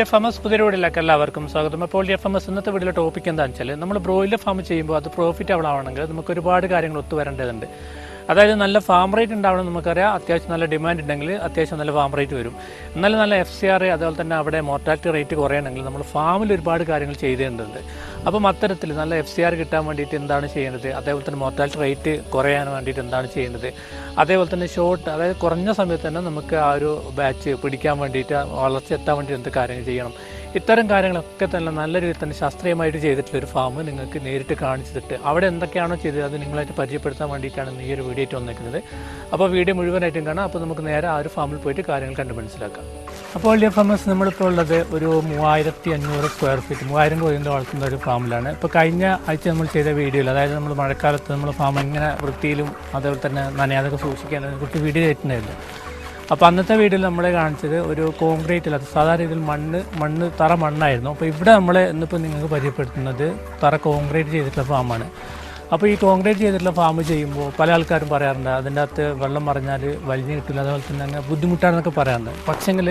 Idea famous പുതിയ വീടിലേക്ക് എല്ലാവർക്കും സ്വാഗതം. അപ്പോൾ ഐഡിയ ഫാമസ് ഇന്നത്തെ വീഡിയോ ടോപ്പിക് എന്താണെന്ന് വെച്ചാൽ നമ്മൾ ബ്രോയിലർ ഫാം ചെയ്യുമ്പോൾ അത് പ്രോഫിറ്റ് ആവണമെങ്കിൽ നമുക്ക് ഒരുപാട് കാര്യങ്ങൾ ഒത്തുവരേണ്ടതുണ്ട് അതായത് നല്ല ഫാം റേറ്റ് ഉണ്ടാവണം നമുക്കറിയാം. അത്യാവശ്യം നല്ല ഡിമാൻഡ് ഉണ്ടെങ്കിൽ അത്യാവശ്യം നല്ല ഫാം റേറ്റ് വരും. എന്നാലും നല്ല എഫ് സി ആർ അതുപോലെ തന്നെ അവിടെ മോർട്ടാലിറ്റി റേറ്റ് കുറയണമെങ്കിൽ നമ്മൾ ഫാമിൽ ഒരുപാട് കാര്യങ്ങൾ ചെയ്തേണ്ടതുണ്ട്. അപ്പം അത്തരത്തിൽ നല്ല എഫ് സി ആർ കിട്ടാൻ വേണ്ടിയിട്ട് എന്താണ് ചെയ്യേണ്ടത്? അതേപോലെ തന്നെ മോർട്ടാലിറ്റി റേറ്റ് കുറയാൻ വേണ്ടിയിട്ട് എന്താണ് ചെയ്യേണ്ടത്? അതേപോലെ തന്നെ ഷോർട്ട് അതായത് കുറഞ്ഞ സമയത്ത് തന്നെ നമുക്ക് ആ ഒരു ബാച്ച് പിടിക്കാൻ വേണ്ടിയിട്ട് വളർച്ച എത്താൻ വേണ്ടിയിട്ട് എന്ത് കാര്യങ്ങൾ ചെയ്യണം? ഇത്തരം കാര്യങ്ങളൊക്കെ തന്നെ നല്ല രീതിയിൽ തന്നെ ശാസ്ത്രീയമായിട്ട് ചെയ്തിട്ടുള്ള ഒരു ഫാം നിങ്ങൾക്ക് നേരിട്ട് കാണിച്ചിട്ട് അവിടെ എന്തൊക്കെയാണോ ചെയ്തത് അത് നിങ്ങളായിട്ട് പരിചയപ്പെടുത്താൻ വേണ്ടിയിട്ടാണ് ഈ ഒരു വീഡിയോ ആയിട്ട് വന്നിരിക്കുന്നത് അപ്പോൾ വീഡിയോ മുഴുവനായിട്ടും കാണാം. അപ്പോൾ നമുക്ക് നേരെ ആ ഒരു ഫാമിൽ പോയിട്ട് കാര്യങ്ങൾ കണ്ട് മനസ്സിലാക്കാം. അപ്പോൾ ഈ ഫാമസ് നമ്മളിപ്പോൾ ഉള്ളത് ഒരു മൂവായിരത്തി അഞ്ഞൂറ് സ്ക്വയർ ഫീറ്റ് മൂവായിരം കോഴിന്റെ വളർത്തുന്ന ഒരു ഫാമിലാണ് ഇപ്പോൾ കഴിഞ്ഞ ആഴ്ച നമ്മൾ ചെയ്ത വീഡിയോയിൽ അതായത് നമ്മൾ മഴക്കാലത്ത് നമ്മൾ ഫാം എങ്ങനെ വൃത്തിയിലും അതേപോലെ തന്നെ നനയാതൊക്കെ സൂക്ഷിക്കാൻ കുറച്ച് വീഡിയോ ചെയ്തിട്ടുണ്ടായിരുന്നു അപ്പോൾ അന്നത്തെ വീട്ടിൽ നമ്മളെ കാണിച്ചത് ഒരു കോൺക്രീറ്റ് അല്ലാത്ത സാധാരണ രീതിയിൽ മണ്ണ് മണ്ണ് തറ മണ്ണായിരുന്നു. അപ്പോൾ ഇവിടെ നമ്മൾ ഇന്നിപ്പോൾ നിങ്ങൾക്ക് പരിചയപ്പെടുത്തുന്നത് തറ കോൺക്രീറ്റ് ചെയ്തിട്ടുള്ള ഫാമാണ് അപ്പോൾ ഈ കോൺക്രീറ്റ് ചെയ്തിട്ടുള്ള ഫാം ചെയ്യുമ്പോൾ പല ആൾക്കാരും പറയാറുണ്ട് അതിന്റെ അകത്ത് വെള്ളം മറിഞ്ഞാൽ വലിഞ്ഞു കിട്ടില്ല അതുപോലെ തന്നെ അങ്ങ് ബുദ്ധിമുട്ടാണെന്നൊക്കെ പറയാറുണ്ട്. പക്ഷേങ്കിൽ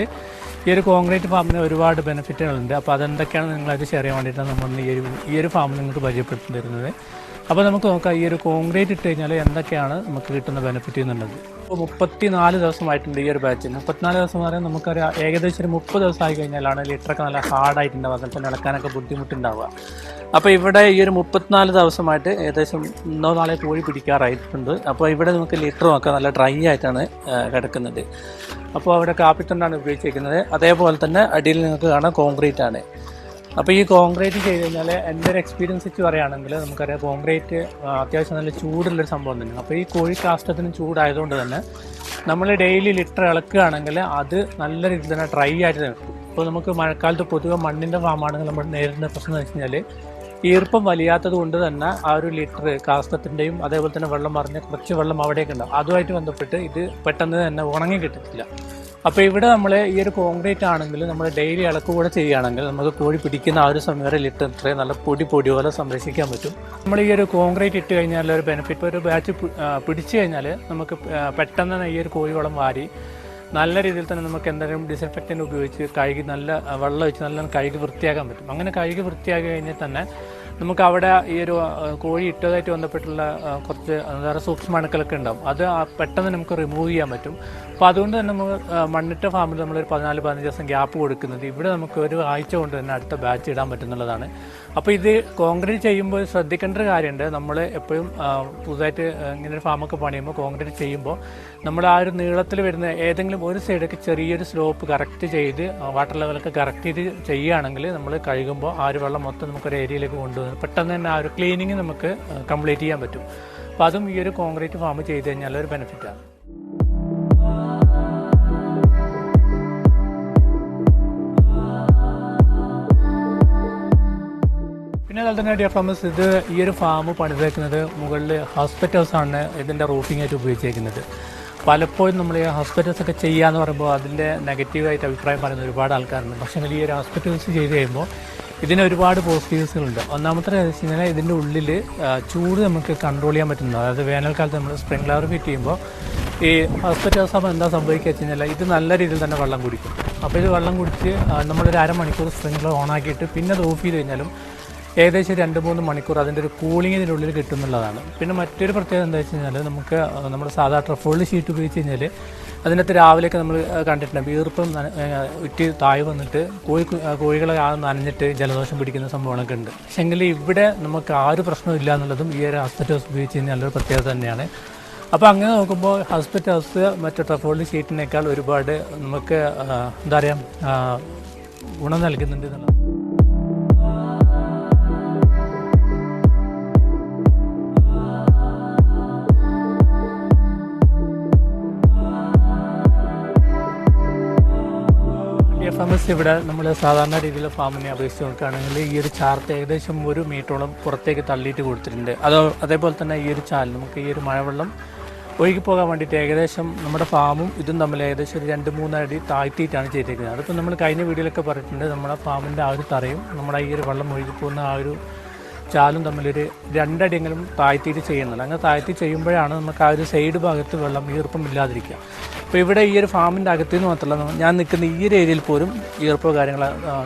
ഈ ഒരു കോൺക്രീറ്റ് ഫാമിന് ഒരുപാട് ബെനിഫിറ്റുകളുണ്ട് അപ്പോൾ അതെന്തൊക്കെയാണ് നിങ്ങളത് ഷെയർ ചെയ്യാൻ വേണ്ടിയിട്ടാണ് നമ്മൾ ഈ ഒരു ഈ ഒരു ഫാം നിങ്ങൾക്ക് പരിചയപ്പെടുത്തി തരുന്നത്. അപ്പോൾ നമുക്ക് നോക്കാം ഈ ഒരു കോൺക്രീറ്റ് ഇട്ട് കഴിഞ്ഞാൽ എന്തൊക്കെയാണ് നമുക്ക് കിട്ടുന്ന ബെനിഫിറ്റ് എന്നുള്ളത്. ഇപ്പോൾ മുപ്പത്തി നാല് ദിവസമായിട്ടുണ്ട് ഈ ഒരു ബാച്ച് മുപ്പത്തിനാല് ദിവസം എന്ന് പറയുമ്പോൾ നമുക്കറിയാം ഏകദേശം ഒരു മുപ്പത് ദിവസം ആയി കഴിഞ്ഞാലാണ് ലിറ്ററൊക്കെ നല്ല ഹാർഡായിട്ടുണ്ടാവുക അതുപോലെ തന്നെ ഇളക്കാനൊക്കെ ബുദ്ധിമുട്ടുണ്ടാവുക. അപ്പോൾ ഇവിടെ ഈ ഒരു മുപ്പത്തിനാല് ദിവസമായിട്ട് ഏകദേശം ഇന്നോ നാളെ കോഴി പിടിക്കാറായിട്ടുണ്ട്. അപ്പോൾ ഇവിടെ നമുക്ക് ലിറ്ററും ഒക്കെ നല്ല ഡ്രൈ ആയിട്ടാണ് കിടക്കുന്നത്. അപ്പോൾ അവിടെ കാപ്പിത്തണ്ടാണ് ഉപയോഗിച്ചിരിക്കുന്നത് അതേപോലെ തന്നെ അടിയിൽ നിങ്ങൾക്ക് കാണാം കോൺക്രീറ്റ് ആണ്. അപ്പോൾ ഈ കോൺക്രീറ്റ് ചെയ്ത് കഴിഞ്ഞാൽ എന്റെ ഒരു എക്സ്പീരിയൻസ് വെച്ച് പറയുകയാണെങ്കിൽ നമുക്കറിയാം കോൺക്രീറ്റ് അത്യാവശ്യം നല്ല ചൂടുള്ളൊരു സംഭവം തന്നെ അപ്പോൾ ഈ കോഴി കാഷ്ടത്തിന് ചൂടായതുകൊണ്ട് തന്നെ നമ്മൾ ഡെയിലി ലിറ്റർ ഇളക്കുകയാണെങ്കിൽ അത് നല്ല രീതിയിൽ തന്നെ ഡ്രൈ ആയിട്ട് നിൽക്കും ഇപ്പോൾ നമുക്ക് മഴക്കാലത്ത് പൊതുവെ മണ്ണിന്റെ ഫാമാണെങ്കിൽ നമ്മൾ നേരിടുന്ന പ്രശ്നം എന്ന് വെച്ച് കഴിഞ്ഞാൽ ഈർപ്പം വലിയാത്തത് കൊണ്ട് തന്നെ ആ ഒരു ലിറ്റർ കാസ്തത്തിന്റെയും അതേപോലെ തന്നെ വെള്ളം മറിഞ്ഞ കുറച്ച് വെള്ളം അവിടെയൊക്കെ ഉണ്ടാവും അതുമായിട്ട് ബന്ധപ്പെട്ട് ഇത് പെട്ടെന്ന് തന്നെ ഉണങ്ങി കിട്ടത്തില്ല. അപ്പോൾ ഇവിടെ നമ്മൾ ഈ ഒരു കോൺക്രീറ്റ് ആണെങ്കിൽ നമ്മൾ ഡെയിലി ഇളക്ക് കൂടെ ചെയ്യുകയാണെങ്കിൽ നമുക്ക് കോഴി പിടിക്കുന്ന ആ ഒരു സമയം ലിറ്റർ ഇത്രയും നല്ല പൊടി പൊടി പോലെ സംരക്ഷിക്കാൻ പറ്റും. നമ്മൾ ഈ ഒരു കോൺക്രീറ്റ് ഇട്ട് കഴിഞ്ഞാൽ ഒരു ബെനിഫിറ്റ് ഒരു ബാച്ച് പിടിച്ചു കഴിഞ്ഞാൽ നമുക്ക് പെട്ടെന്ന് തന്നെ ഈ ഒരു കോഴി വളം വാരി നല്ല രീതിയിൽ തന്നെ നമുക്ക് എന്തെങ്കിലും ഡിസിൻഫെക്റ്റന്റ് ഉപയോഗിച്ച് കഴുകി നല്ല വെള്ളം വെച്ച് നല്ല കഴുകി വൃത്തിയാക്കാൻ പറ്റും. അങ്ങനെ കഴുകി വൃത്തിയാക്കി കഴിഞ്ഞാൽ തന്നെ നമുക്ക് അവിടെ ഈ ഒരു കോഴി ഇട്ടതായിട്ട് ബന്ധപ്പെട്ടുള്ള കുറച്ച് വേറെ സൂക്ഷ്മ അണുക്കളൊക്കെ ഉണ്ടാവും. അത് പെട്ടെന്ന് നമുക്ക് റിമൂവ് ചെയ്യാൻ പറ്റും. അപ്പോൾ അതുകൊണ്ട് തന്നെ നമ്മൾ മണ്ണിട്ട ഫാമിൽ നമ്മളൊരു പതിനാല് പതിനഞ്ച് ദിവസം ഗ്യാപ്പ് കൊടുക്കുന്നത് ഇവിടെ നമുക്ക് ഒരു ആഴ്ച കൊണ്ട് തന്നെ അടുത്ത ബാച്ച് ഇടാൻ പറ്റുന്നുള്ളതാണ്. അപ്പോൾ ഇത് കോൺക്രീറ്റ് ചെയ്യുമ്പോൾ ശ്രദ്ധിക്കേണ്ട ഒരു കാര്യമുണ്ട്. നമ്മൾ എപ്പോഴും പുതുതായിട്ട് ഇങ്ങനെ ഒരു ഫാമൊക്കെ പണിയുമ്പോൾ കോൺക്രീറ്റ് ചെയ്യുമ്പോൾ നമ്മൾ ആ ഒരു നീളത്തിൽ വരുന്ന ഏതെങ്കിലും ഒരു സൈഡൊക്കെ ചെറിയൊരു സ്ലോപ്പ് കറക്റ്റ് ചെയ്ത് വാട്ടർ ലെവലൊക്കെ കറക്റ്റ് ചെയ്ത് ചെയ്യുകയാണെങ്കിൽ നമ്മൾ കഴുകുമ്പോൾ ആ ഒരു വെള്ളം മൊത്തം നമുക്കൊരു ഏരിയയിലേക്ക് കൊണ്ടുവന്ന് പെട്ടെന്ന് തന്നെ ആ ഒരു ക്ലീനിങ് നമുക്ക് കംപ്ലീറ്റ് ചെയ്യാൻ പറ്റും. അപ്പോൾ അതും ഈ ഒരു കോൺക്രീറ്റ് ഫാം ചെയ്ത് കഴിഞ്ഞാൽ ഒരു ബെനിഫിറ്റാണ്. പിന്നെ തന്നെ ഫാമസ് ഇത് ഈ ഒരു ഫാം പണിതേക്കുന്നത് മുകളിൽ ആണ് ഇതിന്റെ റൂഫിംഗ് ആയിട്ട് ഉപയോഗിച്ചേക്കുന്നത്. പലപ്പോഴും നമ്മൾ ഈ ഹോസ്പിറ്റൽസ് ഒക്കെ ചെയ്യാന്ന് പറയുമ്പോൾ അതിന്റെ നെഗറ്റീവായിട്ട് അഭിപ്രായം പറയുന്ന ഒരുപാട് ആൾക്കാരുണ്ട്. പക്ഷേ ഈ ഒരു ഹോസ്പിറ്റൽസ് ചെയ്ത് കഴിയുമ്പോൾ ഇതിന് ഒരുപാട് പോസിറ്റീവ്സുകളുണ്ട് ഒന്നാമത്തെ എന്ന് വെച്ച് കഴിഞ്ഞാൽ ഇതിന്റെ ഉള്ളിൽ ചൂട് നമുക്ക് കൺട്രോൾ ചെയ്യാൻ പറ്റുന്നത് അതായത് വേനൽക്കാലത്ത് നമ്മൾ സ്പ്രിംഗ്ലർ ഫിറ്റ് ചെയ്യുമ്പോൾ ഈ ഹോസ്പിറ്റൽസ് ആകുമ്പോൾ എന്താ സംഭവിക്കുക വെച്ച് കഴിഞ്ഞാൽ ഇത് നല്ല രീതിയിൽ തന്നെ വെള്ളം കുടിക്കും. അപ്പോൾ ഇത് വെള്ളം കുടിച്ച് നമ്മളൊരു അരമണിക്കൂർ സ്പ്രിംഗ്ലർ ഓണാക്കിയിട്ട് പിന്നെ അത് ഓഫ് ചെയ്ത് കഴിഞ്ഞാലും ഏകദേശം രണ്ട് മൂന്ന് മണിക്കൂർ അതിന്റെ ഒരു കൂളിംഗ് ഇതിനുള്ളിൽ കിട്ടുന്നുള്ളതാണ്. പിന്നെ മറ്റൊരു പ്രത്യേകത എന്താ വെച്ച് കഴിഞ്ഞാൽ നമുക്ക് നമ്മുടെ സാധാ ട്രഫോൾഡ് ഷീറ്റ് ഉപയോഗിച്ച് കഴിഞ്ഞാൽ അതിനകത്ത് രാവിലെയൊക്കെ നമ്മൾ കണ്ടിട്ടുണ്ട്. ഈർപ്പം ഉറ്റി താഴെ വന്നിട്ട് കോഴി കോഴികളെ നനഞ്ഞിട്ട് ജലദോഷം പിടിക്കുന്ന സംഭവങ്ങളൊക്കെ ഉണ്ട്. പക്ഷേങ്കിൽ ഇവിടെ നമുക്ക് ആ ഒരു പ്രശ്നമില്ല എന്നുള്ളതും ഈ ഒരു ഹോസ്പിറ്റൽസ് ഉപയോഗിച്ച് കഴിഞ്ഞാൽ നല്ലൊരു പ്രത്യേകത തന്നെയാണ്. അപ്പോൾ അങ്ങനെ നോക്കുമ്പോൾ ഹോസ്പിറ്റൽസ് മറ്റു ട്രഫോൾഡ് ഷീറ്റിനേക്കാൾ ഒരുപാട് നമുക്ക് എന്താ പറയുക ഗുണം നൽകുന്നുണ്ട് എന്നുള്ളത് ഇവിടെ നമ്മൾ സാധാരണ രീതിയിലുള്ള ഫാമിനെ അപേക്ഷിച്ച് നോക്കുകയാണെങ്കിൽ ഈ ഒരു ചാർത്ത് ഏകദേശം ഒരു മീറ്ററോളം പുറത്തേക്ക് തള്ളിയിട്ട് കൊടുത്തിട്ടുണ്ട്. അതോ അതേപോലെ തന്നെ ഈ ഒരു ചാൽ നമുക്ക് ഈ ഒരു മഴവെള്ളം ഒഴുകി പോകാൻ വേണ്ടിയിട്ട് ഏകദേശം നമ്മുടെ ഫാമും ഇതും തമ്മിൽ ഏകദേശം ഒരു രണ്ട് മൂന്നടി താഴ്ത്തിയിട്ടാണ് ചെയ്തിരിക്കുന്നത് അതിപ്പോൾ നമ്മൾ കഴിഞ്ഞ വീഡിയോയിലൊക്കെ പറഞ്ഞിട്ടുണ്ട് നമ്മുടെ ഫാമിന്റെ ആ ഒരു തറയും നമ്മുടെ ഈ ഒരു വെള്ളം ഒഴുകി പോകുന്ന ആ ഒരു ചാലും തമ്മിലൊരു രണ്ടടിയെങ്കിലും താഴ്ത്തിയിട്ട് ചെയ്യുന്നുണ്ട്. അങ്ങനെ താഴ്ത്തി ചെയ്യുമ്പോഴാണ് നമുക്ക് ആ ഒരു സൈഡ് ഭാഗത്ത് വെള്ളം ഈർപ്പം ഇല്ലാതിരിക്കുക. അപ്പോൾ ഇവിടെ ഈ ഒരു ഫാമിന്റെ അകത്ത് നിന്ന് മാത്രമല്ല ഞാൻ നിൽക്കുന്ന ഈ ഒരു ഏരിയയിൽ പോലും ഈർപ്പോ കാര്യങ്ങൾ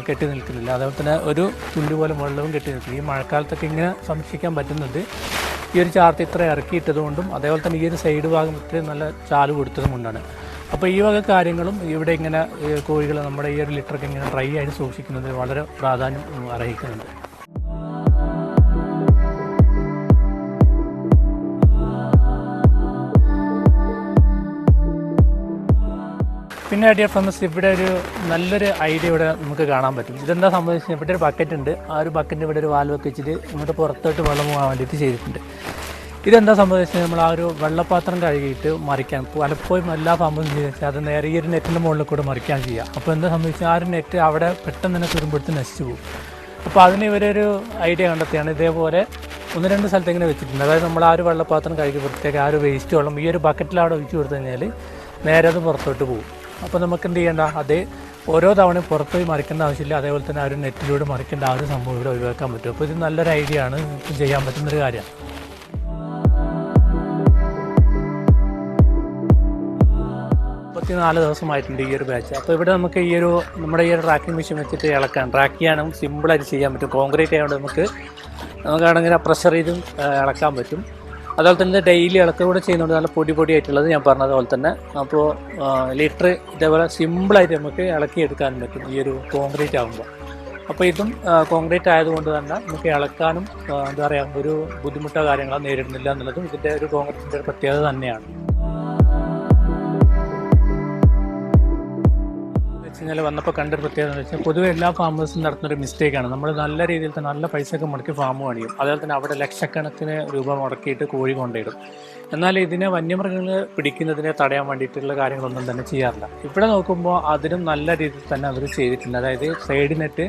കെട്ടി നിൽക്കുന്നില്ല. അതേപോലെ തന്നെ ഒരു തുല്ലു പോലും വെള്ളവും കെട്ടി നിൽക്കില്ല. ഈ മഴക്കാലത്തൊക്കെ ഇങ്ങനെ സംരക്ഷിക്കാൻ പറ്റുന്നുണ്ട് ഈ ഒരു ചാർത്ത് ഇത്ര ഇറക്കിയിട്ടത് കൊണ്ടും അതേപോലെ തന്നെ ഈ ഒരു സൈഡ് ഭാഗം ഇത്രയും നല്ല ചാൽ കൊടുത്തതും കൊണ്ടാണ്. അപ്പോൾ ഈ വക കാര്യങ്ങളും ഇവിടെ ഇങ്ങനെ കോഴികൾ നമ്മുടെ ഈ ഒരു ലിറ്ററൊക്കെ ഇങ്ങനെ ഡ്രൈ ആയിട്ട് സൂക്ഷിക്കുന്നത് വളരെ പ്രാധാന്യം അർഹിക്കുന്നുണ്ട്. പിന്നെ ഡിയർ ഫ്രണ്ട്സ് ഇവിടെ ഒരു നല്ലൊരു ഐഡിയ ഇവിടെ നമുക്ക് കാണാൻ പറ്റും. ഇതെന്താ സംബന്ധിച്ച് ഇവിടെ ഒരു ബക്കറ്റ് ഉണ്ട്. ആ ഒരു ബക്കറ്റിന് ഇവിടെ ഒരു വാൽവ് ഒക്കെ വെച്ചിട്ട് ഇങ്ങോട്ട് പുറത്തോട്ട് വെള്ളം പോകാൻ വേണ്ടിയിട്ട് ചെയ്തിട്ടുണ്ട്. ഇതെന്താ സംബന്ധിച്ച് നമ്മൾ ആ ഒരു വെള്ളപ്പാത്രം കഴുകിയിട്ട് മറിക്കാൻ പലപ്പോഴും എല്ലാ പാമ്പും വെച്ചാൽ അത് നേരെ ഈ ഒരു നെറ്റിന്റെ മുകളിൽ കൂടെ മറിക്കാൻ ചെയ്യുക അപ്പോൾ എന്താ സംഭവിച്ചാൽ ആ ഒരു നെറ്റ് അവിടെ പെട്ടെന്ന് തന്നെ തുരുമ്പെടുത്ത് നശിച്ചു പോകും. അപ്പോൾ അതിന് ഇവരൊരു ഐഡിയ കണ്ടെത്തിയാണ്. ഇതേപോലെ ഒന്ന് രണ്ട് സ്ഥലത്ത് ഇങ്ങനെ വെച്ചിട്ടുണ്ട്. അതായത് നമ്മൾ ആ ഒരു വെള്ളപ്പാത്രം കഴുകി വൃത്തിയാക്കി ആ ഒരു വേസ്റ്റ് വെള്ളം ഈ ഒരു ബക്കറ്റിൽ അവിടെ ഒഴിച്ചു കൊടുത്തു കഴിഞ്ഞാൽ നേരെ അത് പുറത്തോട്ട് പോകും. അപ്പോൾ നമുക്ക് എന്ത് ചെയ്യേണ്ട? അതേ ഓരോ തവണയും പുറത്ത് പോയി മറിക്കേണ്ട ആവശ്യമില്ല. അതേപോലെ തന്നെ ആ ഒരു നെറ്റിലൂടെ മറിക്കേണ്ട ആ ഒരു സംഭവം ഇവിടെ ഒഴിവാക്കാൻ പറ്റും. അപ്പോൾ ഇത് നല്ലൊരു ഐഡിയ ആണ്. ചെയ്യാൻ പറ്റുന്നൊരു കാര്യമാണ്. മുപ്പത്തിനാല് ദിവസമായിട്ടുണ്ട് ഈ ഒരു ബാച്ച് അപ്പോൾ ഇവിടെ നമുക്ക് ഈ ഒരു നമ്മുടെ ഈ ഒരു ട്രാക്കിംഗ് മെഷീൻ വെച്ചിട്ട് ഇളക്കാം. ട്രാക്ക് ചെയ്യാനും സിമ്പിളായിട്ട് ചെയ്യാൻ പറ്റും. കോൺക്രീറ്റ് ആയതുകൊണ്ട് നമുക്ക് നമുക്കാണെങ്കിൽ ആ പ്രഷർ ചെയ്തും ഇളക്കാൻ പറ്റും. അതുപോലെ തന്നെ ഡെയിലി ഇളക്കൂടെ ചെയ്യുന്നുണ്ട് നല്ല പൊടി പൊടി ആയിട്ടുള്ളത് ഞാൻ പറഞ്ഞതുപോലെ തന്നെ. അപ്പോൾ ലിറ്റർ ഇതേപോലെ സിമ്പിളായിട്ട് നമുക്ക് ഇളക്കി എടുക്കാനും പറ്റും ഈ ഒരു കോൺക്രീറ്റ് ആകുമ്പോൾ അപ്പോൾ ഇതും കോൺക്രീറ്റ് ആയതുകൊണ്ട് തന്നെ നമുക്ക് ഇളക്കാനും എന്താ പറയുക ഒരു ബുദ്ധിമുട്ടോ കാര്യങ്ങളോ നേരിടുന്നില്ല എന്നുള്ളതും ഇതിന്റെ ഒരു കോൺക്രീറ്റിന്റെ പ്രത്യേകത തന്നെയാണ്. വെച്ച് കഴിഞ്ഞാൽ വന്നപ്പോൾ കണ്ട പ്രത്യേകത എന്ന് വെച്ചാൽ പൊതുവെ എല്ലാ ഫാമേഴ്സും നടത്തുന്നൊരു മിസ്റ്റേക്കാണ് നമ്മൾ നല്ല രീതിയിൽ തന്നെ നല്ല പൈസയൊക്കെ മുടക്കി ഫാം പണിയും. അതുപോലെ തന്നെ അവിടെ ലക്ഷക്കണക്കിന് രൂപ മുടക്കിയിട്ട് കോഴി കൊണ്ടിടും എന്നാൽ ഇതിനെ വന്യമൃഗങ്ങൾ പിടിക്കുന്നതിനെ തടയാൻ വേണ്ടിയിട്ടുള്ള കാര്യങ്ങളൊന്നും തന്നെ ചെയ്യാറില്ല. ഇവിടെ നോക്കുമ്പോൾ അതിനും നല്ല രീതിയിൽ തന്നെ അവർ ചെയ്തിട്ടുണ്ട്. അതായത് സൈഡ് നെറ്റ്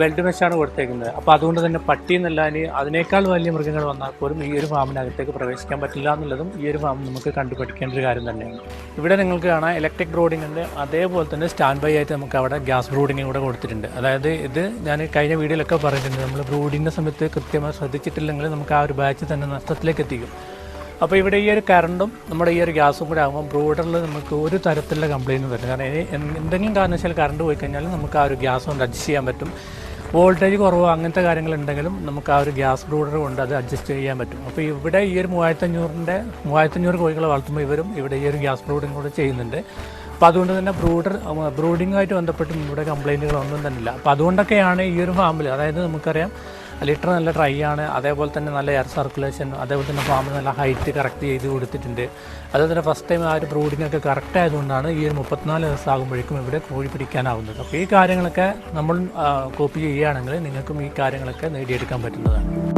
ബെൽറ്റ് മെഷാണ് കൊടുത്തേക്കുന്നത്. അപ്പോൾ അതുകൊണ്ട് തന്നെ പട്ടി എന്നല്ല ഇനി അതിനേക്കാൾ വലിയ മൃഗങ്ങൾ വന്നാൽ പോലും ഈ ഒരു ഫാമിനകത്തേക്ക് പ്രവേശിക്കാൻ പറ്റില്ല എന്നുള്ളതും ഈ ഒരു ഫാം നമുക്ക് കണ്ടുപഠിക്കേണ്ട ഒരു കാര്യം തന്നെയാണ്. ഇവിടെ നിങ്ങൾക്ക് കാണാം ഇലക്ട്രിക് ബ്രോഡിങ്ങിന്റെ അതേപോലെ തന്നെ സ്റ്റാൻഡ് ബൈ ആയിട്ട് നമുക്ക് അവിടെ ഗ്യാസ് ബ്രൂഡിങ് കൂടെ കൊടുത്തിട്ടുണ്ട്. അതായത് ഇത് ഞാൻ കഴിഞ്ഞ വീഡിയോയിലൊക്കെ പറഞ്ഞിട്ടുണ്ട്. നമ്മൾ ബ്രൂഡിന്റെ സമയത്ത് കൃത്യമായി ശ്രദ്ധിച്ചിട്ടില്ലെങ്കിൽ നമുക്ക് ആ ഒരു ബാച്ച് തന്നെ നഷ്ടത്തിലേക്ക് എത്തിക്കും. അപ്പോൾ ഇവിടെ ഈ ഒരു കറണ്ടും നമ്മുടെ ഈ ഒരു ഗ്യാസും കൂടെ ആകുമ്പോൾ ബ്രൂഡറിൽ നമുക്ക് ഒരു തരത്തിലുള്ള കംപ്ലയിന്റ് വരും. കാരണം എന്തെങ്കിലും കാരണവശാൽ കറണ്ട് പോയി കഴിഞ്ഞാൽ നമുക്ക് ആ ഒരു ഗ്യാസ് കൊണ്ട് അഡ്ജസ്റ്റ് ചെയ്യാൻ പറ്റും. വോൾട്ടേജ് കുറവോ അങ്ങനത്തെ കാര്യങ്ങളുണ്ടെങ്കിലും നമുക്ക് ആ ഒരു ഗ്യാസ് ബ്രൂഡർ കൊണ്ട് അത് അഡ്ജസ്റ്റ് ചെയ്യാൻ പറ്റും. അപ്പോൾ ഇവിടെ ഈ ഒരു മൂവായിരത്തഞ്ഞൂറിന്റെ മൂവായിരത്തഞ്ഞൂറ് കോഴികളെ വളർത്തുമ്പോൾ ഇവരും ഇവിടെ ഈ ഒരു ഗ്യാസ് ബ്രൂഡിങ് കൂടെ ചെയ്യുന്നുണ്ട്. അപ്പോൾ അതുകൊണ്ട് തന്നെ ബ്രൂഡർ ബ്രൂഡിങ്ങുമായിട്ട് ബന്ധപ്പെട്ട് ഇവിടെ കംപ്ലയിന്റുകളൊന്നും തന്നെ ഇല്ല. അപ്പോൾ അതുകൊണ്ടൊക്കെയാണ് ഈ ഒരു ഫാമിൽ അതായത് നമുക്കറിയാം ലിറ്റർ നല്ല ഡ്രൈ ആണ്. അതേപോലെ തന്നെ നല്ല എയർ സർക്കുലേഷൻ അതേപോലെ തന്നെ ഫാമിൽ നല്ല ഹൈറ്റ് കറക്റ്റ് ചെയ്ത് കൊടുത്തിട്ടുണ്ട്. അതേപോലെ തന്നെ ഫസ്റ്റ് ടൈം ആ ഒരു ബ്രൂഡിങ്ങൊക്കെ കറക്റ്റ് ആയതുകൊണ്ടാണ് ഈ ഒരു മുപ്പത്തിനാല് ദിവസം ആകുമ്പോഴേക്കും ഇവിടെ കോഴി പിടിക്കാനാവുന്നത്. അപ്പോൾ ഈ കാര്യങ്ങളൊക്കെ നമ്മൾ കോപ്പി ചെയ്യുകയാണെങ്കിൽ നിങ്ങൾക്കും ഈ കാര്യങ്ങളൊക്കെ നേടിയെടുക്കാൻ പറ്റുന്നതാണ്.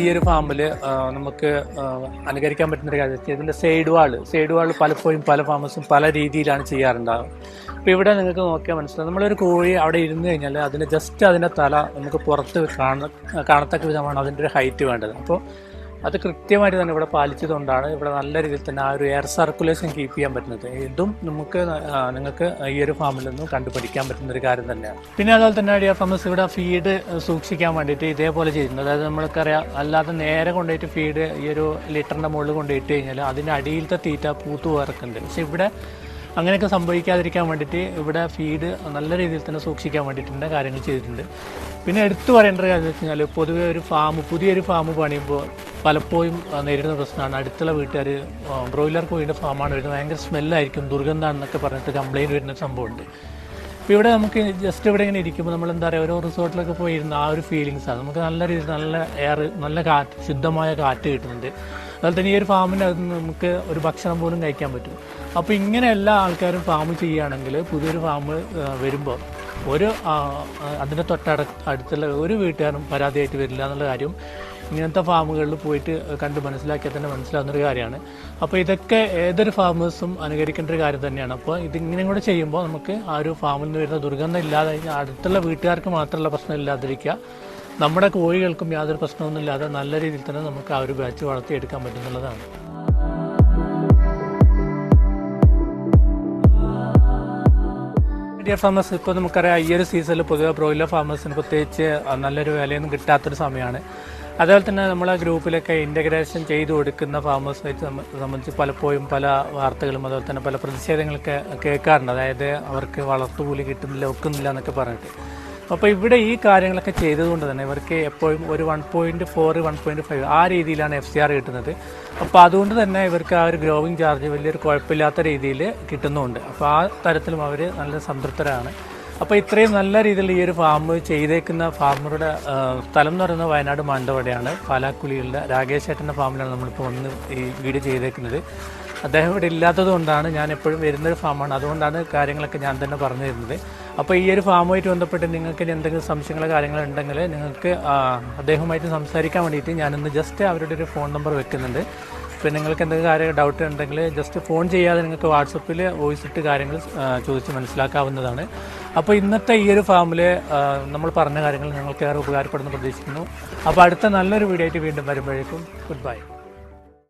ഈ ഒരു ഫാമിൽ നമുക്ക് അനുകരിക്കാൻ പറ്റുന്ന ഒരു കാര്യം ഇതിന്റെ സൈഡ് വാൾ സൈഡ് വാൾ പലപ്പോഴും പല ഫാമേഴ്സും പല രീതിയിലാണ് ചെയ്യാറുണ്ടാവുക. അപ്പോൾ ഇവിടെ നിങ്ങൾക്ക് നോക്കിയാൽ മനസ്സിലാവും. നമ്മളൊരു കോഴി അവിടെ ഇരുന്ന് കഴിഞ്ഞാൽ അതിന് ജസ്റ്റ് അതിന്റെ തല നമുക്ക് പുറത്ത് കാണ കാണത്തക്ക വിധമാണ് അതിന്റെ ഒരു ഹൈറ്റ് വേണ്ടത്. അപ്പോൾ അത് കൃത്യമായിട്ട് തന്നെ ഇവിടെ പാലിച്ചതുകൊണ്ടാണ് ഇവിടെ നല്ല രീതിയിൽ തന്നെ ആ ഒരു എയർ സർക്കുലേഷൻ കീപ്പ് ചെയ്യാൻ പറ്റുന്നത്. ഇതും നമുക്ക് നിങ്ങൾക്ക് ഈ ഒരു ഫാമിൽ നിന്നും കണ്ടുപഠിക്കാൻ പറ്റുന്ന ഒരു കാര്യം തന്നെയാണ്. പിന്നെ അതുപോലെ തന്നെ ഡിയർ ഫാമേഴ്സ് ഇവിടെ ഫീഡ് സൂക്ഷിക്കാൻ വേണ്ടിയിട്ട് ഇതേപോലെ ചെയ്യുന്നത്. അതായത് നമ്മൾക്കറിയാം അല്ലാതെ നേരെ കൊണ്ടുപോയിട്ട് ഫീഡ് ഈ ഒരു ലിറ്ററിന്റെ മുകളിൽ കൊണ്ടുപോയിട്ട് കഴിഞ്ഞാൽ അതിന്റെ അടിയിലത്തെ തീറ്റ പൂത്തു വേർക്കുന്നുണ്ട് പക്ഷെ ഇവിടെ അങ്ങനെയൊക്കെ സംഭവിക്കാതിരിക്കാൻ വേണ്ടിയിട്ട് ഇവിടെ ഫീഡ് നല്ല രീതിയിൽ തന്നെ സൂക്ഷിക്കാൻ വേണ്ടിയിട്ടുണ്ട് കാര്യങ്ങൾ ചെയ്തിട്ടുണ്ട്. പിന്നെ എടുത്തു പറയേണ്ട ഒരു കാര്യം വെച്ച് കഴിഞ്ഞാൽ പൊതുവെ ഒരു ഫാം പുതിയൊരു ഫാം പണിയുമ്പോൾ പലപ്പോഴും നേരിടുന്ന പ്രശ്നമാണ്. അടുത്തുള്ള വീട്ടുകാർ ബ്രോയിലർ കോഴിയുടെ ഫാമാണ് വരുന്നത്. ഭയങ്കര സ്മെല്ലായിരിക്കും ദുർഗന്ധാണെന്നൊക്കെ പറഞ്ഞിട്ട് കംപ്ലയിന്റ് വരുന്ന സംഭവമുണ്ട്. അപ്പോൾ ഇവിടെ നമുക്ക് ജസ്റ്റ് ഇവിടെ ഇങ്ങനെ ഇരിക്കുമ്പോൾ നമ്മൾ എന്താ പറയുക ഓരോ റിസോർട്ടിലൊക്കെ പോയി ഇരുന്ന ആ ഒരു ഫീലിങ്സാണ് നമുക്ക് നല്ല രീതിയിൽ നല്ല എയർ നല്ല കാറ്റ് ശുദ്ധമായ കാറ്റ് കിട്ടുന്നുണ്ട്. അതുപോലെ തന്നെ ഈ ഒരു ഫാമിന്റെ അകത്ത് നമുക്ക് ഒരു ഭക്ഷണം പോലും കഴിക്കാൻ പറ്റും. അപ്പോൾ ഇങ്ങനെ എല്ലാ ആൾക്കാരും ഫാം ചെയ്യുകയാണെങ്കിൽ പുതിയൊരു ഫാം വരുമ്പോൾ ഒരു അതിന്റെ തൊട്ടട അടുത്തുള്ള ഒരു വീട്ടുകാരും പരാതിയായിട്ട് വരില്ല എന്നുള്ള കാര്യം ഇങ്ങനത്തെ ഫാമുകളിൽ പോയിട്ട് കണ്ട് മനസ്സിലാക്കിയാൽ തന്നെ മനസ്സിലാവുന്നൊരു കാര്യമാണ്. അപ്പോൾ ഇതൊക്കെ ഏതൊരു ഫാമേഴ്സും അനുകരിക്കേണ്ട ഒരു കാര്യം തന്നെയാണ്. അപ്പോൾ ഇതിങ്ങനെ കൂടെ ചെയ്യുമ്പോൾ നമുക്ക് ആ ഒരു ഫാമിൽ നിന്ന് വരുന്ന ദുർഗന്ധം ഇല്ലാതെ അടുത്തുള്ള വീട്ടുകാർക്ക് മാത്രമുള്ള പ്രശ്നം ഇല്ലാതിരിക്കുക. നമ്മുടെ കോഴികൾക്കും യാതൊരു പ്രശ്നമൊന്നും ഇല്ലാതെ നല്ല രീതിയിൽ തന്നെ നമുക്ക് ആ ഒരു ബാച്ച് വളർത്തിയെടുക്കാൻ പറ്റുന്നുള്ളതാണ് ഡിയർ ഫാമേഴ്സ് ഇപ്പോൾ നമുക്കറിയാം ഈ ഒരു സീസണിൽ പൊതുവെ ബ്രോയിലർ ഫാമേഴ്സിന് പ്രത്യേകിച്ച് നല്ലൊരു വിലയൊന്നും കിട്ടാത്തൊരു സമയമാണ്. അതുപോലെ തന്നെ നമ്മളെ ഗ്രൂപ്പിലൊക്കെ ഇന്റഗ്രേഷൻ ചെയ്തു കൊടുക്കുന്ന ഫാമേഴ്സിനെ സംബന്ധിച്ച് പലപ്പോഴും പല വാർത്തകളും അതുപോലെ തന്നെ പല പ്രതിഷേധങ്ങളൊക്കെ കേൾക്കാറുണ്ട്. അതായത് അവർക്ക് വളർത്തുകൂലി കിട്ടുന്നില്ല ഒക്കുന്നില്ല എന്നൊക്കെ പറഞ്ഞിട്ട്. അപ്പോൾ ഇവിടെ ഈ കാര്യങ്ങളൊക്കെ ചെയ്തതുകൊണ്ട് തന്നെ ഇവർക്ക് എപ്പോഴും ഒരു one point four one point five ആ രീതിയിലാണ് എഫ് സി ആർ കിട്ടുന്നത്. അപ്പോൾ അതുകൊണ്ട് തന്നെ ഇവർക്ക് ആ ഒരു ഗ്രോവിങ് ചാർജ് വലിയൊരു കുഴപ്പമില്ലാത്ത രീതിയിൽ കിട്ടുന്നുമുണ്ട് അപ്പോൾ ആ തരത്തിലും അവർ നല്ല സംതൃപ്തരാണ്. അപ്പോൾ ഇത്രയും നല്ല രീതിയിൽ ഈ ഒരു ഫാം ചെയ്തേക്കുന്ന ഫാമറുടെ സ്ഥലം എന്ന് പറയുന്നത് വയനാട് മാണ്ടവടയാണ്. പാലാക്കുളികളുടെ രാകേഷ് ഏട്ടന്റെ ഫാമിലാണ് നമ്മളിപ്പോൾ വന്ന് ഈ വീട് ചെയ്തേക്കുന്നത്. അദ്ദേഹം ഇവിടെ ഇല്ലാത്തത് കൊണ്ടാണ് ഞാൻ എപ്പോഴും വരുന്നൊരു ഫാമാണ് അതുകൊണ്ടാണ് കാര്യങ്ങളൊക്കെ ഞാൻ തന്നെ പറഞ്ഞു തരുന്നത്. അപ്പോൾ ഈ ഒരു ഫാമുമായിട്ട് ബന്ധപ്പെട്ട് നിങ്ങൾക്ക് എന്തെങ്കിലും സംശയങ്ങളോ കാര്യങ്ങളോ ഉണ്ടെങ്കിൽ നിങ്ങൾക്ക് അദ്ദേഹവുമായിട്ട് സംസാരിക്കാൻ വേണ്ടിയിട്ട് ഞാനിന്ന് ജസ്റ്റ് അവരുടെ ഒരു ഫോൺ നമ്പർ വെക്കുന്നുണ്ട്. പിന്നെ നിങ്ങൾക്ക് എന്തെങ്കിലും കാര്യം ഡൗട്ട് ഉണ്ടെങ്കിൽ ജസ്റ്റ് ഫോൺ ചെയ്യാതെ നിങ്ങൾക്ക് വാട്സപ്പിൽ വോയിസ് ഇട്ട് കാര്യങ്ങൾ ചോദിച്ച് മനസ്സിലാക്കാവുന്നതാണ്. അപ്പോൾ ഇന്നത്തെ ഈ ഒരു ഫാമിൽ നമ്മൾ പറഞ്ഞ കാര്യങ്ങൾ നിങ്ങൾക്ക് ഏറെ ഉപകാരപ്പെടുന്നു പ്രതീക്ഷിക്കുന്നു. അപ്പോൾ അടുത്ത നല്ലൊരു വീഡിയോ ആയിട്ട് വീണ്ടും വരുമ്പോഴേക്കും ഗുഡ് ബൈ